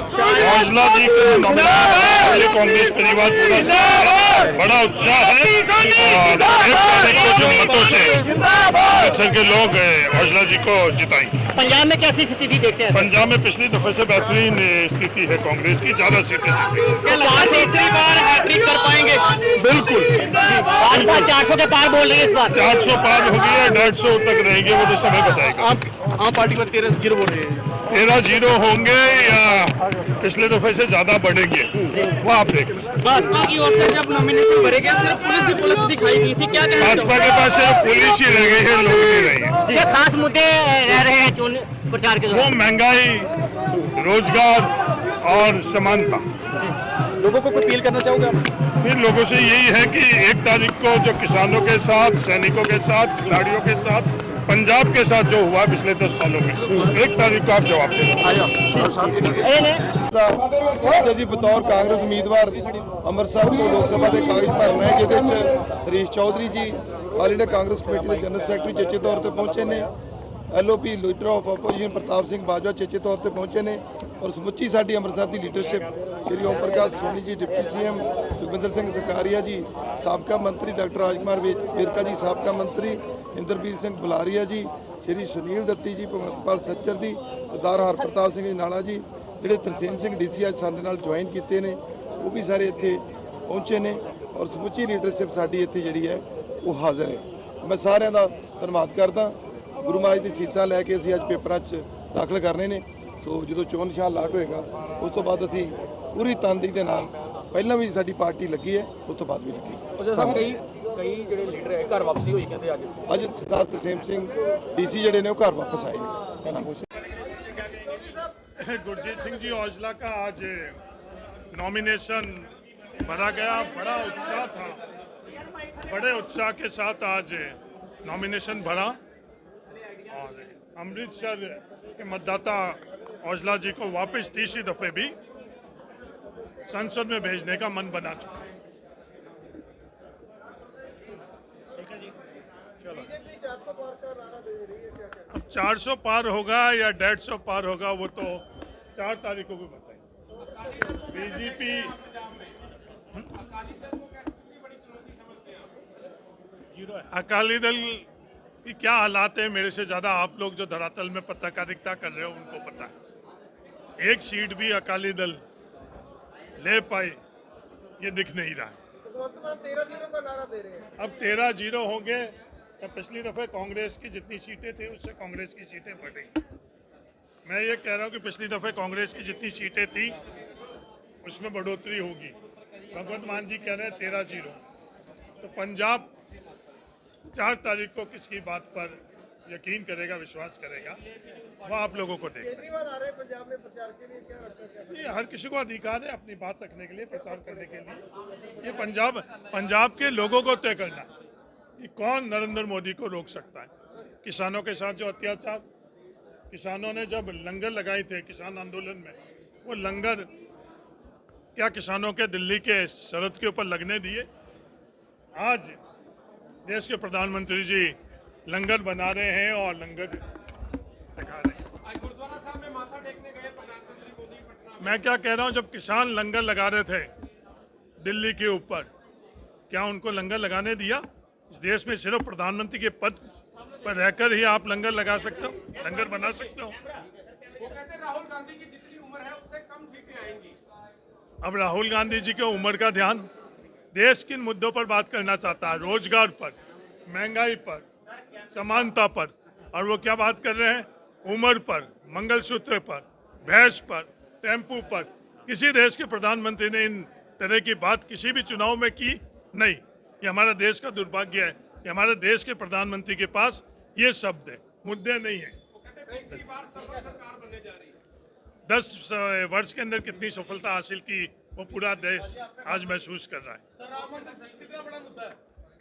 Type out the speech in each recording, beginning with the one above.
हौसला जी को कांग्रेस परिवार बड़ा उत्साह है। और मतों से। अक्सर के लोग हौसला जी को जिताएँगे। पंजाब में कैसी स्थिति देखते हैं? पंजाब में पिछली दफे से बेहतरीन स्थिति है कांग्रेस की ज़्यादा सीटें तीसरी बार हैट्रिक कर पाएँगे? बिल्कुल। भाजपा चार सौ के पार बोल रही है इस बार। चार सौ पार होगी या डेढ़ सौ तक रहेंगे वो तो समय बताएगा। आप आम पार्टी पर तेरह ज़ीरो बोल रहे हैं। तेरह ज़ीरो होंगे या पिछले दफे से ज़्यादा बढ़ेंगे? वो आप देख भाजपा की ओर से जब नॉमिनेशन भरे गए सिर्फ़ पुलिस ही पुलिस दिखाई दी थी। क्या भाजपा के पास सिर्फ़ पुलिस ही रह गई है लोग नहीं। रहे हैं ये खास मुद्दे रह रहे हैं चुन प्रचार के वो महँगाई रोज़गार और समानता। लोगों को अपील करना चाहोगे आप? फिर लोगों से यही है कि एक तारीख को जो किसानों के साथ सैनिकों के साथ खिलाड़ियों के साथ पंजाब के साथ जो हुआ पिछले दस सालों में एक तारीख को आप जवाब दें ਇਹ ਨੇ ਤੇ ਜੀ ਬਤੌਰ ਕਾਂਗਰਸ ਉਮੀਦਵਾਰ ਅੰਮ੍ਰਿਤਸਰ ਤੋਂ ਲੋਕ ਸਭਾ ਦੇ ਕਾਗਜ਼ ਭਰਨਾ ਹੈ ਜਿਹਦੇ ਚ Harish Chaudhary ji all India Congress committee ਦੇ ਜਨਰਲ ਸੈਕਟਰੀ ਚੇਚੇ ਤੌਰ ਤੇ ਪਹੁੰਚੇ ਨੇ LOP leader of opposition Partap Singh Bajwa ਚੇਚੇ ਤੌਰ ਤੇ ਪਹੁੰਚੇ ਨੇ ਔਰ ਸਮੁੱਚੀ ਸਾਡੀ ਅੰਮ੍ਰਿਤਸਰ ਦੀ leadership Shri Om Prakash Soni ji deputy CM Sukhwinder Singh Sarkaria ji ਸਾਬਕਾ ਮੰਤਰੀ ਡਾਕਟਰ ਰਾਜਕੁਮਾਰ ਵੇ- ਵੇਰਕਾ ਜੀ ਸਾਬਕਾ ਮੰਤਰੀ ਇੰਦਰਬੀਰ ਸਿੰਘ ਬੁਲਾਰੀਆ ਜੀ, ਸ਼੍ਰੀ ਸੁਨੀਲ ਦੱਤੀ ਜੀ, ਭਗਵੰਤਪਾਲ ਸੱਚਰ ਜੀ, ਸਰਦਾਰ ਹਰਪ੍ਰਤਾਪ ਸਿੰਘ ਨਾਲਾ ਜੀ, ਜਿਹੜੇ ਤਰਸੇਮ ਸਿੰਘ ਡੀਸੀ ਅੱਜ ਸਾਡੇ ਨਾਲ ਜੁਆਇਨ ਕੀਤੇ ਨੇ, ਉਹ ਵੀ ਸਾਰੇ ਇੱਥੇ ਪਹੁੰਚੇ ਨੇ ਔਰ ਸਮੁੱਚੀ ਲੀਡਰਸ਼ਿਪ ਸਾਡੀ ਇੱਥੇ ਜਿਹੜੀ ਹੈ, ਉਹ ਹਾਜ਼ਰ ਹੈ। ਮੈਂ ਸਾਰਿਆਂ ਦਾ ਧੰਨਵਾਦ ਕਰਦਾ। ਗੁਰੂ ਮਹਾਰਾਜ ਦੀ ਸੀਸਾਂ ਲੈ ਕੇ ਅਸੀਂ ਅੱਜ ਪੇਪਰਾਂ 'ਚ ਦਾਖਲ ਕਰਨੇ ਨੇ। ਸੋ ਜਦੋਂ ਚੋਣ ਨਿਸ਼ਾਨ ਲਾਟ ਹੋਏਗਾ, ਉਸ ਤੋਂ ਬਾਅਦ ਅਸੀਂ ਪੂਰੀ ਤਨਦੇਹੀ ਦੇ ਨਾਲ ਪਹਿਲਾਂ ਵੀ ਸਾਡੀ ਪਾਰਟੀ ਲੱਗੀ ਹੈ ਉਸ ਤੋਂ ਬਾਅਦ ਵੀ ਲੱਗੀ ਉਸੇ ਸਾਹਿਬ ਕਈ ਕਈ ਜਿਹੜੇ ਲੀਡਰ ਹੈ ਘਰ ਵਾਪਸੀ ਹੋਈ ਕਹਿੰਦੇ ਅੱਜ ਅੱਜ ਸਰਦਾਰ ਤਰਸੇਮ ਸਿੰਘ ਡੀਸੀ ਜਿਹੜੇ ਨੇ ਉਹ ਘਰ ਵਾਪਸ ਆਏ ਨੇ गुरजीत सिंह जी औजला का आज नॉमिनेशन भरा गया बड़ा उत्साह था बड़े उत्साह के साथ आज नॉमिनेशन भरा और अमृतसर के मतदाता औजला जी को वापस तीसरी दफे भी संसद में भेजने का मन बना चुका है। अब 400 पार होगा या 150 पार होगा, वो तो चार तारीखों को बताएँगे बीजेपी अकाली दल की क्या हालात है? मेरे से ज़्यादा आप लोग जो धरातल में पत्रकारिता कर रहे हो, उनको पता है। एक सीट भी अकाली दल ले पाए ये दिख नहीं रहा। है अब तेरह ज़ीरो होंगे तो पिछली दफे कांग्रेस की जितनी सीटें थी, उससे कांग्रेस की सीटें बढ़ी मैं ये कह रहा हूँ कि पिछली दफे कांग्रेस की जितनी सीटें थी, उसमें बढ़ोतरी होगी। भगवंत मान जी कह रहे हैं तेरह ज़ीरो। तो पंजाब, चार तारीख को किसकी बात पर यकीन करेगा विश्वास करेगा वो आप लोगों को देखेगा ये हर किसी को अधिकार है अपनी बात रखने के लिए प्रचार करने के लिए। ये पंजाब पंजाब के लोगों को तय करना कि कौन नरेंद्र मोदी को रोक सकता है। किसानों के साथ जो अत्याचार किसानों ने जब लंगर लगाए थे किसान आंदोलन में वो लंगर क्या किसानों के दिल्ली के सरहद के ऊपर लगने दिए? आज देश के प्रधानमंत्री जी लंगर बना रहे हैं और लंगर सिखा रहे हैं। मैं क्या कह रहा हूँ जब किसान लंगर लगा रहे थे दिल्ली के ऊपर क्या उनको लंगर लगाने दिया? इस देश में सिर्फ़ प्रधानमंत्री के पद पर रहकर ही आप लंगर लगा सकते हो लंगर बना सकते हो। वो कहते राहुल गांधी की जितनी उम्र है उससे कम सीटें आएँगी। अब राहुल गांधी जी के उम्र का ध्यान देश किन मुद्दों पर बात करना चाहता है? रोज़गार पर महँगाई पर समानता पर। और वो क्या बात कर रहे हैं? उम्र पर, मंगलसूत्र पर, भैंस पर, टेंपू पर। किसी देश के प्रधानमंत्री ने इन तरह की बात किसी भी चुनाव में की नहीं। ये हमारा देश का दुर्भाग्य है। कि हमारे देश के प्रधानमंत्री के पास ये शब्द है। मुद्दे नहीं है। दस वर्ष के अंदर कितनी सफलता हासिल की वो पूरा देश आज महसूस कर रहा है।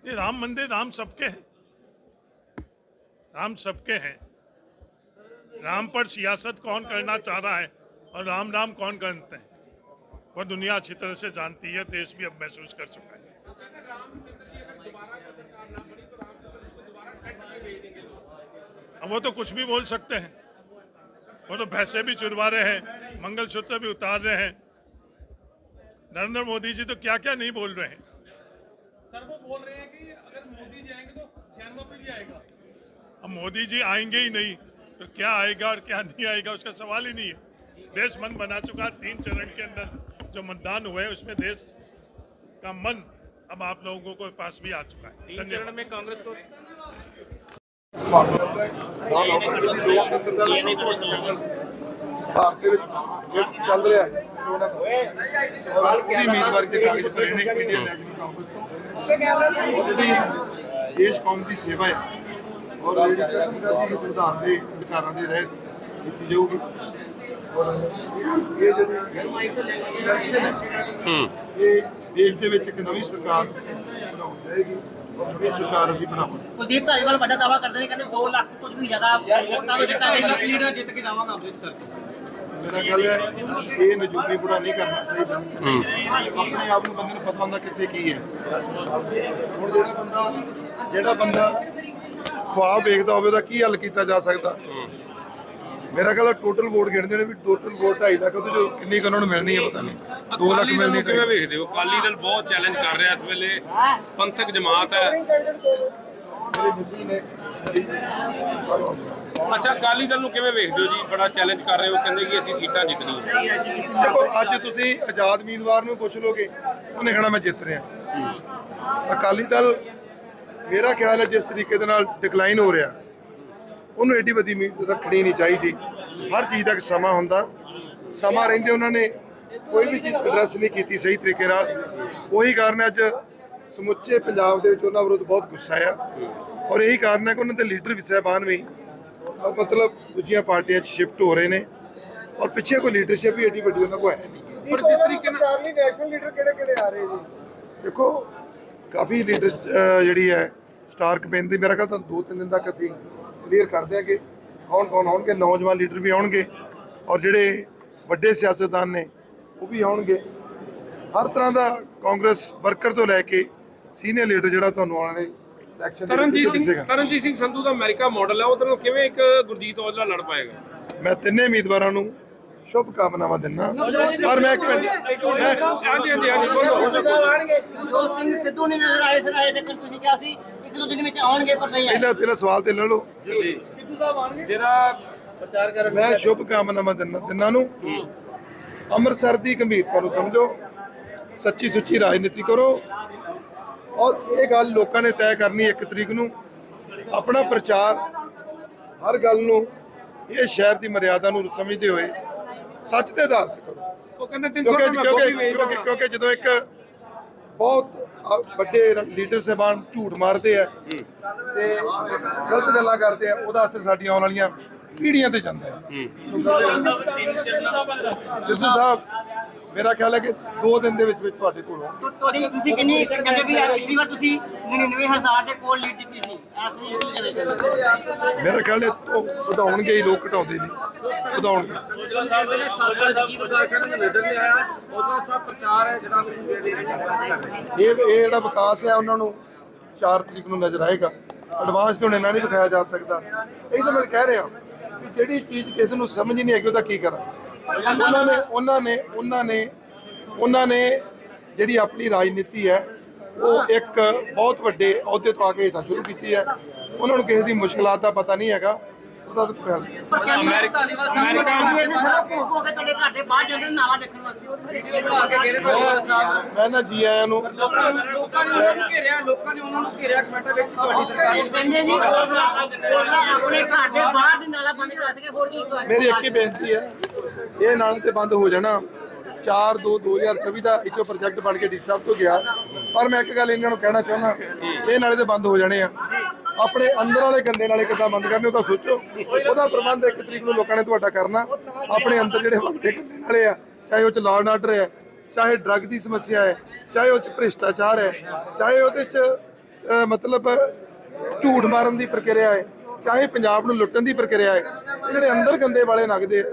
ये राम मंदिर, राम सबके हैं। राम सबके हैं। राम पर सियासत कौन करना चाह रहा है और राम राम कौन करते हैं? वो दुनिया अच्छी तरह से जानती है, देश भी अब महसूस कर चुका है। अब वो तो कुछ भी बोल सकते हैं। वो तो भैंसे भी चुरवा रहे हैं, मंगलसूत्र भी उतार रहे हैं। नरेंद्र मोदी जी तो क्या क्या नहीं बोल रहे हैं? सर, वो बोल रहे हैं कि अगर मोदी जी आएँगे तो पे भी आएगा। अब मोदी जी आएँगे ही नहीं तो क्या आएगा और क्या नहीं आएगा उसका सवाल ही नहीं है। देश मन बना चुका तीन चरण के अंदर जो मतदान हुए उसमें देश का मन अब आप लोगों के पास भी आ चुका है। तीन चरण में कांग्रेस को देश कौम की सेवा है। ਔਰ ਜਿਹੜੀ ਕਸਮ ਕਰਦੀ ਹੈ ਸੰਵਿਧਾਨ ਦੇ ਅਧਿਕਾਰਾਂ ਦੇ ਰਹਿਤ ਕੀਤੀ ਜਾਊਗੀ। ਔਰ ਇਹ ਜਿਹੜੀ ਇਲੈਕਸ਼ਨ ਹੈ ਇਹ ਦੇਸ਼ ਦੇ ਵਿੱਚ ਇੱਕ ਨਵੀਂ ਸਰਕਾਰ ਬਣਾਉਣ ਜਾਏਗੀ ਔਰ ਨਵੀਂ ਸਰਕਾਰ ਅਸੀਂ ਬਣਾਵਾਂਗੇ। ਕੁਲਦੀਪ ਧਾਲੀਵਾਲ ਵੱਡਾ ਦਾਵਾ ਕਰਦੇ ਨੇ ਕਹਿੰਦੇ 2 ਲੱਖ ਤੋਂ ਵੀ ਜ਼ਿਆਦਾ ਵੋਟਾਂ ਨੂੰ ਜਿੱਤਾ ਗਿਆ ਲੀਡਰ ਜਿੱਤ ਕੇ ਜਾਵਾਂਗਾ ਅੰਮ੍ਰਿਤਸਰ। ਮੇਰਾ ਗੱਲ ਹੈ ਇਹ ਨਜੂਬੀ ਬੁੜਾ ਨਹੀਂ ਕਰਨਾ ਚਾਹੀਦਾ। ਆਪਣੇ ਆਪ ਨੂੰ ਬੰਦੇ ਨੂੰ ਪਤਾ ਹੁੰਦਾ ਕਿੱਥੇ ਕੀ ਹੈ। ਹੁਣ ਜਿਹੜਾ ਬੰਦਾ ਜਿਹੜਾ ਬੰਦਾ ਖੁਆਬ ਵੇਖਦਾ ਹੋਵੇ ਉਹਦਾ ਕੀ ਹੱਲ ਕੀਤਾ ਜਾ ਸਕਦਾ? ਮੇਰਾ ਖਿਆਲ ਟੋਟਲ ਵੋਟ ਗਿਣਦੇ ਨੇ ਵੀ ਟੋਟਲ ਵੋਟ 2.5 ਲੱਖ ਉਹਦੇ ਚੋਂ ਕਿੰਨੀ ਕੁ ਉਹਨਾਂ ਨੂੰ ਮਿਲਣੀ ਹੈ ਪਤਾ ਨਹੀਂ। 2 ਲੱਖ ਅਕਾਲੀ ਦਲ ਮਿਲਣੀ ਨੂੰ ਕਿਵੇਂ ਵੇਖਦੇ ਹੋ? ਅਕਾਲੀ ਦਲ ਬਹੁਤ ਚੈਲੰਜ ਕਰ ਰਿਹਾ ਇਸ ਵੇਲੇ। ਪੰਥਕ ਜਮਾਤ ਹੈ। ਮੇਰੇ ਮਿਸੀ ਨੇ ਅੱਛਾ ਅਕਾਲੀ ਦਲ ਨੂੰ ਕਿਵੇਂ ਵੇਖਦੇ ਹੋ ਜੀ? ਬੜਾ ਚੈਲੰਜ ਕਰ ਰਹੇ ਹੋ ਕਹਿੰਦੇ ਕਿ ਅਸੀਂ ਸੀਟਾਂ ਜਿੱਤਣੀਆਂ। ਦੇਖੋ ਅੱਜ ਤੁਸੀਂ ਆਜ਼ਾਦ ਉਮੀਦਵਾਰ ਨੂੰ ਪੁੱਛ ਲੋਗੇ ਉਹਨੇ ਕਹਣਾ ਮੈਂ ਜਿੱਤ ਰਿਹਾ। ਅਕਾਲੀ ਦਲ ਮੇਰਾ ਖਿਆਲ ਹੈ ਜਿਸ ਤਰੀਕੇ ਦੇ ਨਾਲ ਡਿਕਲਾਈਨ ਹੋ ਰਿਹਾ ਉਹਨੂੰ ਐਡੀ ਵੱਡੀ ਰੱਖਣੀ ਨਹੀਂ ਚਾਹੀਦੀ। ਹਰ ਚੀਜ਼ ਦਾ ਇੱਕ ਸਮਾਂ ਹੁੰਦਾ। ਸਮਾਂ ਰਹਿੰਦੇ ਉਹਨਾਂ ਨੇ ਕੋਈ ਵੀ ਚੀਜ਼ ਐਡਰੈਸ ਨਹੀਂ ਕੀਤੀ ਸਹੀ ਤਰੀਕੇ ਨਾਲ। ਉਹੀ ਕਾਰਨ ਹੈ ਅੱਜ ਸਮੁੱਚੇ ਪੰਜਾਬ ਦੇ ਵਿੱਚ ਉਹਨਾਂ ਵਿਰੁੱਧ ਬਹੁਤ ਗੁੱਸਾ ਆ। ਔਰ ਇਹੀ ਕਾਰਨ ਹੈ ਕਿ ਉਹਨਾਂ ਦੇ ਲੀਡਰ ਵੀ ਸਾਹਿਬਾਨ ਵੀ। ਮਤਲਬ ਦੂਜੀਆਂ ਪਾਰਟੀਆਂ 'ਚ ਸ਼ਿਫਟ ਹੋ ਰਹੇ ਨੇ। ਔਰ ਪਿੱਛੇ ਕੋਈ ਲੀਡਰਸ਼ਿਪ ਵੀ ਏਡੀ ਵੱਡੀ ਉਹਨਾਂ ਕੋਲ ਹੈ ਨਹੀਂ। ਪਰ ਜਿਸ ਤਰੀਕੇ ਨਾਲ ਚਾਰਲੀ ਨੈਸ਼ਨਲ ਲੀਡਰ ਕਿਹੜੇ ਕਿਹੜੇ ਆ ਰਹੇ ਜੀ ਦੇਖੋ ਕਾਫੀ ਲੀਡਰ ਜਿਹੜੀ ਹੈ ਸਟਾਰ ਕੈਂਪੇਨ ਦੀ ਮੇਰਾ ਖਿਆਲ ਤਾਂ ਦੋ ਤਿੰਨ ਦਿਨ ਤੱਕ ਅਸੀਂ ਕਲੀਅਰ ਕਰ ਦਿਆਂਗੇ। ਕੌਣ ਕੌਣ ਆਉਣਗੇ? ਨੌਜਵਾਨ ਲੀਡਰ ਵੀ ਆਉਣਗੇ ਔਰ ਜਿਹੜੇ ਵੱਡੇ ਸਿਆਸਤਦਾਨ ਨੇ ਉਹ ਵੀ ਆਉਣਗੇ। ਹਰ ਤਰ੍ਹਾਂ ਦਾ ਕਾਂਗਰਸ ਵਰਕਰ ਤੋਂ ਲੈ ਕੇ ਸੀਨੀਅਰ ਲੀਡਰ ਜਿਹੜਾ ਤੁਹਾਨੂੰ ਆਉਣ ਵਾਲੇ ਇਲੈਕਸ਼ਨ ਦੇ ਵਿੱਚ ਤਰਨਜੀਤ ਸਿੰਘ ਤਰਨਜੀਤ ਸਿੰਘ ਸੰਧੂ ਦਾ ਅਮਰੀਕਾ ਮਾਡਲ ਹੈ। ਉਹਦੇ ਨਾਲ ਕਿਵੇਂ ਇੱਕ ਗੁਰਜੀਤ ਔਜਲਾ ਲੜ ਪਾਏਗਾ? ਮੈਂ ਤਿੰਨੇ ਉਮੀਦਵਾਰਾਂ ਨੂੰ ਸ਼ੁਭ ਕਾਮਨਾਵਾਂ ਦਿੰਦਾ ਪਰ ਮੈਂ ਇੱਕ ਮਿੰਟ ਹਾਂਜੀ ਹਾਂਜੀ ਹਾਂਜੀ ਬੋਲੋ ਸਿੰਘ ਸਿੱਧੂ ਨਹੀਂ ਨਜ਼ਰ ਆਏ ਸਰ ਆਏ ਤੱਕ ਤੁਸੀਂ ਕਿਹਾ ਸੀ ਇੱਕ ਦੋ ਦਿਨ ਵਿੱਚ ਆਉਣਗੇ ਪਰ ਨਹੀਂ ਆਏ। ਪਹਿਲਾਂ ਪਹਿਲਾਂ ਸਵਾਲ ਤੇ ਲੈ ਲਓ। ਜਿਹੜਾ ਮੈਂ ਸ਼ੁਭ ਕਾਮਨਾਵਾਂ ਦਿੰਦਾ ਤਿੰਨਾਂ ਨੂੰ। ਅੰਮ੍ਰਿਤਸਰ ਦੀ ਗੰਭੀਰਤਾ ਨੂੰ ਸਮਝੋ। ਸੱਚੀ ਸੁੱਚੀ ਰਾਜਨੀਤੀ ਕਰੋ। ਔਰ ਇਹ ਗੱਲ ਲੋਕਾਂ ਨੇ ਤੈਅ ਕਰਨੀ ਇੱਕ ਤਰੀਕ ਨੂੰ। ਆਪਣਾ ਪ੍ਰਚਾਰ ਹਰ ਗੱਲ ਨੂੰ ਇਹ ਸ਼ਹਿਰ ਦੀ ਮਰਿਆਦਾ ਨੂੰ ਸਮਝਦੇ ਹੋਏ ਸੱਚ ਦੇ ਆਧਾਰ ਤੇ ਕਰੋ। ਉਹ ਕਹਿੰਦੇ 300 ਕਿਉਂਕਿ ਰੁਪਏ ਮੈਂ ਕਿਉਂਕਿ ਕਿਉਂਕਿ ਕਿਉਂਕਿ ਜਦੋਂ ਇੱਕ ਬਹੁਤ ਵੱਡੇ ਲੀਡਰ ਸਾਹਿਬਾਨ ਝੂਠ ਮਾਰਦੇ ਆ ਤੇ ਗਲਤ ਗੱਲਾਂ ਕਰਦੇ ਆ ਉਹਦਾ ਅਸਰ ਸਾਡੀਆਂ ਆਉਣ ਵਾਲੀਆਂ ਪੀੜ੍ਹੀਆਂ ਤੇ ਜਾਂਦਾ ਹੈ। ਸਿੱਧੂ ਸਾਹਿਬ ਮੇਰਾ ਖਿਆਲ ਹੈ ਕਿ 2 ਦਿਨ ਦੇ ਵਿੱਚ ਵਿੱਚ ਤੁਹਾਡੇ ਕੋਲ। ਤੁਹਾਡੀ ਤੁਸੀਂ ਕਿੰਨੀ ਕਹਿੰਦੇ ਵੀ ਪਿਛਲੀ ਵਾਰ ਤੁਸੀਂ 99000 ਦੇ ਕੋਲ ਲੀਡ ਜਿੱਤੀ ਸੀ। ਮੇਰਾ ਖਿਆਲ ਹੈ ਉਹ ਵਧਾਉਣਗੇ ਹੀ, ਲੋਕ ਘਟਾਉਂਦੇ ਨਹੀਂ। ਵਧਾਉਣਗੇ। ਕਹਿੰਦੇ ਨੇ ਸੱਤ ਕੀ ਵਿਕਾਸ ਇਹਨਾਂ ਨਜ਼ਰ ਨਹੀਂ ਆਇਆ ਉਹਦਾ ਸਭ ਪ੍ਰਚਾਰ ਹੈ ਜਿਹੜਾ ਤੁਸੀਂ ਦੇ ਦੇ ਕਰ ਰਹੇ ਇਹ ਇਹ ਜਿਹੜਾ ਵਿਕਾਸ ਹੈ, ਉਹਨਾਂ ਨੂੰ 4 ਤਰੀਕ ਨੂੰ ਨਜ਼ਰ ਆਏਗਾ। ਐਡਵਾਂਸ ਤੋਂ ਇੰਨਾ ਨਹੀਂ ਵਿਖਾਇਆ ਜਾ ਸਕਦਾ। ਇਹ ਤਾਂ ਮੈਂ ਕਹਿ ਰਿਹਾ ਕਿ ਜਿਹੜੀ ਚੀਜ਼ ਕਿਸੇ ਨੂੰ ਸਮਝ ਨਹੀਂ ਆਏਗੀ ਉਹਦਾ ਕੀ ਕਰਾਂ? ਉਹਨਾਂ ਨੇ ਉਹਨਾਂ ਨੇ ਉਹਨਾਂ ਨੇ ਉਹਨਾਂ ਨੇ ਜਿਹੜੀ ਆਪਣੀ ਰਾਜਨੀਤੀ ਹੈ ਉਹ ਇੱਕ ਬਹੁਤ ਵੱਡੇ ਅਹੁਦੇ ਤੋਂ ਆ ਕੇ ਹੇਠਾਂ ਸ਼ੁਰੂ ਕੀਤੀ ਹੈ। ਉਹਨਾਂ ਨੂੰ ਕਿਸੇ ਦੀ ਮੁਸ਼ਕਲਾਂ ਦਾ ਪਤਾ ਨਹੀਂ ਹੈਗਾ। ਉਹਦਾ ਤਾਂ ਕੋਈ ਹੱਲ ਨਹੀਂ। ਪਰ ਕਹਿੰਦੇ ਧਾਲੀਵਾਲ ਸਾਹਿਬ ਅਮਰੀਕਾ ਸਾਰਾ ਭੋਗ ਭੋਗ ਕੇ ਤੁਹਾਡੇ ਘਰ ਦੇ ਬਾਹਰ ਜਾਂਦੇ ਨੇ ਨਾਲਾ ਵੇਖਣ ਵਾਸਤੇ। ਉਹਦੇ ਵੀਡੀਓ ਬਣਾ ਕੇ ਗਏ ਨੇ ਧਾਲੀਵਾਲ ਸਾਹਿਬ ਮੈਂ- ਨਾ ਜੀ ਆਇਆਂ ਨੂੰ ਲੋਕਾਂ ਨੂੰ ਲੋਕਾਂ ਨੇ ਉਹਨਾਂ ਨੂੰ ਘੇਰਿਆ ਲੋਕਾਂ ਨੇ ਉਹਨਾਂ ਨੂੰ ਘੇਰਿਆ ਕਮੈਂਟਾਂ ਵਿੱਚ ਤੁਹਾਡੀ ਸਰਕਾਰ ਨੂੰ। ਕਹਿੰਦੇ ਜੀ ਉਹਨਾਂ ਆਪਣੇ ਘਰ ਦੇ ਬਾਹਰ ਦੀ ਨਾਲਾ ਬੰਦ ਕਰ ਸਕੇ ਹੋਰ ਕੀ ਕਰ ਮੇਰੀ ਇੱਕ ਹੀ ਬੇਨਤੀ ਹੈ ਇਹ ਨਾਲੇ ਤੇ ਬੰਦ ਹੋ ਜਾਣਾ। 4 2 2024 ਦਾ ਇੱਕੋ ਪ੍ਰੋਜੈਕਟ ਬਣ ਕੇ ਡੀ ਸਾਹਿਬ ਤੋਂ ਗਿਆ ਪਰ ਮੈਂ ਇੱਕ ਗੱਲ ਇਹਨਾਂ ਨੂੰ ਕਹਿਣਾ ਚਾਹੁੰਦਾ, ਇਹ ਨਾਲੇ ਤੇ ਬੰਦ ਹੋ ਜਾਣੇ ਆ। ਆਪਣੇ ਅੰਦਰ ਵਾਲੇ ਗੰਦੇ ਨਾਲੇ ਕਿੱਦਾਂ ਬੰਦ ਕਰਨੇ, ਉਹ ਤਾਂ ਸੋਚੋ। ਉਹਦਾ ਪ੍ਰਬੰਧ ਇੱਕ ਤਰੀਕ ਨੂੰ ਲੋਕਾਂ ਨੇ ਤੁਹਾਡਾ ਕਰਨਾ। ਆਪਣੇ ਅੰਦਰ ਜਿਹੜੇ ਵਗਦੇ ਗੰਦੇ ਨਾਲੇ ਆ, ਚਾਹੇ ਉਹ ਚ ਲਾਅ ਐਂਡ ਆਰਡਰ ਹੈ, ਚਾਹੇ ਡਰੱਗ ਦੀ ਸਮੱਸਿਆ ਹੈ, ਚਾਹੇ ਉਹ ਚ ਭ੍ਰਿਸ਼ਟਾਚਾਰ ਹੈ, ਚਾਹੇ ਉਹਦੇ ਚ ਮਤਲਬ ਝੂਠ ਮਾਰਨ ਦੀ ਪ੍ਰਕਿਰਿਆ ਹੈ, ਚਾਹੇ ਪੰਜਾਬ ਨੂੰ ਲੁੱਟਣ ਦੀ ਪ੍ਰਕਿਰਿਆ ਹੈ, ਇਹ ਜਿਹੜੇ ਅੰਦਰ ਗੰਦੇ ਵਾਲੇ ਨਗਦੇ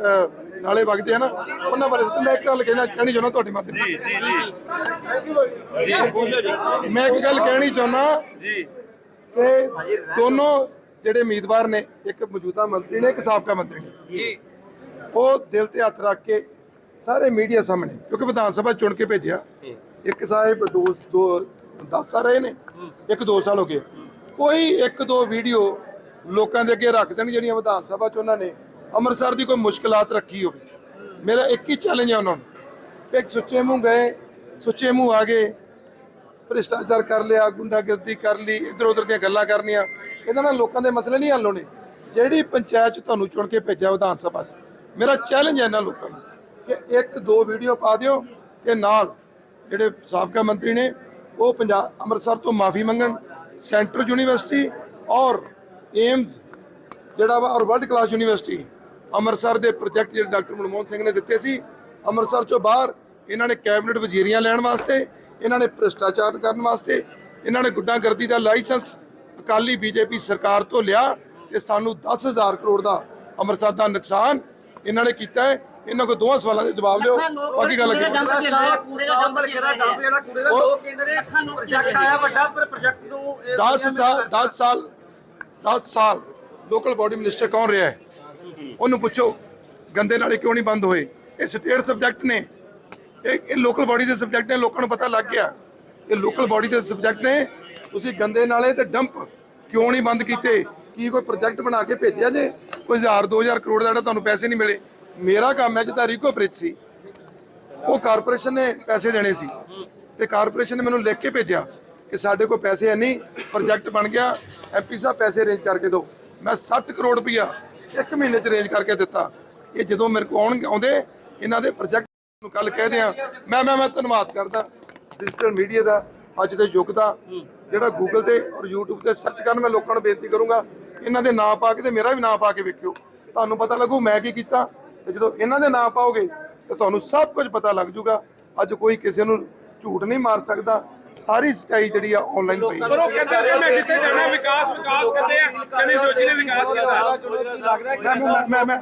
ਨਾਲੇ ਵਗਦੇ ਆ ਨਾ ਉਹਨਾਂ ਬਾਰੇ ਤਾਂ ਮੈਂ ਇੱਕ ਗੱਲ ਕਹਿਣਾ ਕਹਿਣੀ ਚਾਹੁੰਦਾ ਤੁਹਾਡੇ ਮਾਧਿਅਮ ਜੀ ਜੀ ਜੀ। ਮੈਂ ਇੱਕ ਗੱਲ ਕਹਿਣੀ ਚਾਹੁੰਦਾ। ਜੀ। ਕਿ ਦੋਨੋਂ ਜਿਹੜੇ ਉਮੀਦਵਾਰ ਨੇ ਇੱਕ ਮੌਜੂਦਾ ਮੰਤਰੀ ਨੇ ਇੱਕ ਸਾਬਕਾ ਮੰਤਰੀ ਨੇ। ਉਹ ਦਿਲ ਤੇ ਹੱਥ ਰੱਖ ਕੇ ਸਾਰੇ ਮੀਡੀਆ ਸਾਹਮਣੇ ਕਿਉਂਕਿ ਵਿਧਾਨ ਸਭਾ ਚੁਣ ਕੇ ਭੇਜਿਆ। ਇੱਕ ਸਾਹਿਬ ਦੋ ਦੋ 10 ਸਾਲ ਰਹੇ ਨੇ। ਇੱਕ 2 ਸਾਲ ਹੋ ਗਏ। ਕੋਈ ਇੱਕ ਦੋ ਵੀਡੀਓ ਲੋਕਾਂ ਦੇ ਅੱਗੇ ਰੱਖ ਦੇਣ ਜਿਹੜੀਆਂ ਵਿਧਾਨ ਸਭਾ ਚ ਉਹਨਾਂ ਨੇ ਅੰਮ੍ਰਿਤਸਰ ਦੀ ਕੋਈ ਮੁਸ਼ਕਲਾਤ ਰੱਖੀ ਹੋਵੇ। ਮੇਰਾ ਇੱਕ ਹੀ ਚੈਲੰਜ ਹੈ ਉਹਨਾਂ ਨੂੰ। ਕਿ ਇੱਕ ਸੁੱਚੇ ਮੂੰਹ ਗਏ, ਸੁੱਚੇ ਮੂੰਹ ਆ ਗਏ, ਭ੍ਰਿਸ਼ਟਾਚਾਰ ਕਰ ਲਿਆ, ਗੁੰਡਾਗਰਦੀ ਕਰ ਲਈ ਇਧਰ ਉਧਰ ਦੀਆਂ ਗੱਲਾਂ ਕਰਨੀਆਂ। ਇਹਦੇ ਨਾਲ ਲੋਕਾਂ ਦੇ ਮਸਲੇ ਨਹੀਂ ਹੱਲ ਹੋਣੇ। ਜਿਹੜੀ ਪੰਚਾਇਤ ਚ ਤੁਹਾਨੂੰ ਚੁਣ ਕੇ ਭੇਜਿਆ ਵਿਧਾਨ ਸਭਾ 'ਚ, ਮੇਰਾ ਚੈਲੰਜ ਹੈ ਇਹਨਾਂ ਲੋਕਾਂ ਨੂੰ ਕਿ ਇੱਕ, ਦੋ ਵੀਡੀਓ ਪਾ ਦਿਓ ਤੇ ਨਾਲ ਜਿਹੜੇ ਸਾਬਕਾ ਮੰਤਰੀ ਨੇ, ਉਹ ਪੰਜਾਬ ਅੰਮ੍ਰਿਤਸਰ ਤੋਂ ਮਾਫੀ ਮੰਗਣ, ਸੈਂਟਰ ਯੂਨੀਵਰਸਿਟੀ ਔਰ ਏਮਸ ਜਿਹੜਾ ਵਾ, ਔਰ ਵਰਲਡ ਕਲਾਸ ਯੂਨੀਵਰਸਿਟੀ ਅੰਮ੍ਰਿਤਸਰ ਦੇ ਪ੍ਰੋਜੈਕਟ ਜਿਹੜੇ ਡਾਕਟਰ ਮਨਮੋਹਨ ਸਿੰਘ ਨੇ ਦਿੱਤੇ ਸੀ ਅੰਮ੍ਰਿਤਸਰ ਚੋਂ ਬਾਹਰ ਇਹਨਾਂ ਨੇ ਕੈਬਨਿਟ ਵਜ਼ੀਰੀਆਂ ਲੈਣ ਵਾਸਤੇ ਇਹਨਾਂ ਨੇ ਭ੍ਰਿਸ਼ਟਾਚਾਰ ਕਰਨ ਵਾਸਤੇ ਇਹਨਾਂ ਨੇ ਗੁੱਡਾਗਰਦੀ ਦਾ ਲਾਇਸੈਂਸ ਅਕਾਲੀ ਬੀਜੇਪੀ ਸਰਕਾਰ ਤੋਂ ਲਿਆ ਤੇ ਸਾਨੂੰ 10000 ਕਰੋੜ ਦਾ ਅੰਮ੍ਰਿਤਸਰ ਦਾ ਨੁਕਸਾਨ ਇਹਨਾਂ ਨੇ ਕੀਤਾ ਹੈ ਇਹਨਾਂ ਕੋ ਦੋਵਾਂ ਸਵਾਲਾਂ ਦੇ ਜਵਾਬ ਦਿਓ ਬਾਕੀ ਗੱਲ ਅੱਗੇ ਕੂੜੇ ਦਾ ਡੰਪ ਕੂੜੇ ਦਾ ਡੰਪ ਜਿਹੜਾ ਕੂੜੇ ਦਾ ਦੋ ਕਹਿੰਦੇ ਨੇ ਪ੍ਰੋਜੈਕਟ ਆਇਆ ਵੱਡਾ ਪਰ ਪ੍ਰੋਜੈਕਟ ਨੂੰ ਇਹ 10 ਸਾਲ 10 ਸਾਲ 10 ਸਾਲ ਲੋਕਲ ਬਾਡੀ ਮਿਨਿਸਟਰ ਕੌਣ ਰਿਹਾ ਹੈ ਉਹਨੂੰ ਪੁੱਛੋ, ਗੰਦੇ ਨਾਲੇ ਕਿਉਂ ਨਹੀਂ ਬੰਦ ਹੋਏ? ਇਹ ਸਟੇਟ ਸਬਜੈਕਟ ਨੇ। ਇਹ ਇਹ ਲੋਕਲ ਬਾਡੀ ਦੇ ਸਬਜੈਕਟ ਨੇ, ਲੋਕਾਂ ਨੂੰ ਪਤਾ ਲੱਗ ਗਿਆ। ਇਹ ਲੋਕਲ ਬਾਡੀ ਦੇ ਸਬਜੈਕਟ ਨੇ। ਤੁਸੀਂ ਗੰਦੇ ਨਾਲੇ ਤੇ ਡੰਪ ਕਿਉਂ ਨਹੀਂ ਬੰਦ ਕੀਤੇ? ਕੀ ਕੋਈ ਪ੍ਰੋਜੈਕਟ ਬਣਾ ਕੇ ਭੇਜਿਆ ਜੇ? ਕੋਈ 1000 2000 ਕਰੋੜ ਦਾ ਜਿਹੜਾ ਤੁਹਾਨੂੰ ਪੈਸੇ ਨਹੀਂ ਮਿਲੇ। ਮੇਰਾ ਕੰਮ ਹੈ ਜਿੱਦਾਂ ਰੀਕੋ ਬ੍ਰਿਜ ਸੀ। ਉਹ ਕਾਰਪੋਰੇਸ਼ਨ ਨੇ ਪੈਸੇ ਦੇਣੇ ਸੀ। ਤੇ ਕਾਰਪੋਰੇਸ਼ਨ ਨੇ ਮੈਨੂੰ ਲਿਖ ਕੇ ਭੇਜਿਆ ਕਿ ਸਾਡੇ ਕੋਲ ਪੈਸੇ ਹੈ ਨਹੀਂ ਪ੍ਰੋਜੈਕਟ ਬਣ ਗਿਆ। ਐਮਪੀ ਸਾਹਿਬ ਪੈਸੇ ਅਰੇਂਜ ਕਰਕੇ ਦਿਓ। ਮੈਂ 60 ਕਰੋੜ ਰੁਪਇਆ ਇੱਕ ਮਹੀਨੇ ਚ ਅਰੇਂਜ ਕਰਕੇ ਦਿੱਤਾ। ਇਹ ਜਦੋਂ ਮੇਰੇ ਕੋਲ ਆਉਣਗੇ, ਆਉਂਦੇ, ਇਹਨਾਂ ਦੇ ਪ੍ਰੋਜੈਕਟ ਨੂੰ ਕੱਲ ਕਹਿ ਦਿਆਂ। ਮੈਂ ਮੈਂ ਮੈਂ ਧੰਨਵਾਦ ਕਰਦਾ। ਡਿਜੀਟਲ ਮੀਡੀਆ ਦਾ ਅੱਜ ਦੇ ਯੁੱਗ ਦਾ, ਜਿਹੜਾ ਗੂਗਲ ਤੇ ਔਰ YouTube ਤੇ ਸਰਚ ਕਰਨ, ਮੈਂ ਲੋਕਾਂ ਨੂੰ ਬੇਨਤੀ ਕਰੂੰਗਾ, ਇਹਨਾਂ ਦੇ ਨਾਂ ਪਾ ਕੇ ਤੇ ਮੇਰਾ ਵੀ ਨਾਂ ਪਾ ਕੇ ਵੇਖਿਓ। ਤੁਹਾਨੂੰ ਪਤਾ ਲੱਗੂ ਮੈਂ ਕੀ ਕੀਤਾ। ਤੇ ਜਦੋਂ ਇਹਨਾਂ ਦੇ ਨਾਂ ਪਾਓਗੇ, ਤੇ ਤੁਹਾਨੂੰ ਸਭ ਕੁਝ ਪਤਾ ਲੱਗ ਜਾਊਗਾ। ਅੱਜ ਕੋਈ ਕਿਸੇ ਨੂੰ ਝੂਠ ਨਹੀਂ ਮਾਰ ਸਕਦਾ। ਸਾਰੀ ਸੱਚਾਈ ਜਿਹੜੀ ਆ ਆਨਲਾਈਨ ਪਈ ਪਰ ਉਹ ਕਹਿੰਦੇ ਕਿ ਮੈਂ ਜਿੱਥੇ ਜਾਣਾ ਵਿਕਾਸ ਵਿਕਾਸ ਕਹਿੰਦੇ ਆ। ਕਹਿੰਦੇ ਜੋਸ਼ੀ ਨੇ ਵਿਕਾਸ ਕੀਤਾ। ਮੈਂ ਮੈਂ ਮੈਂ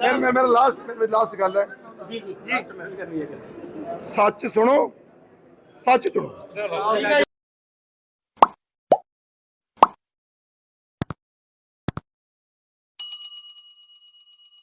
ਮੈਂ ਮੈਂ ਮੇਰਾ ਲਾਸਟ ਮੇਰੀ ਲਾਸਟ ਗੱਲ ਹੈ। ਜੀ ਜੀ। ਸੱਚ ਸੁਣੋ ਸੱਚ ਚੁਣੋ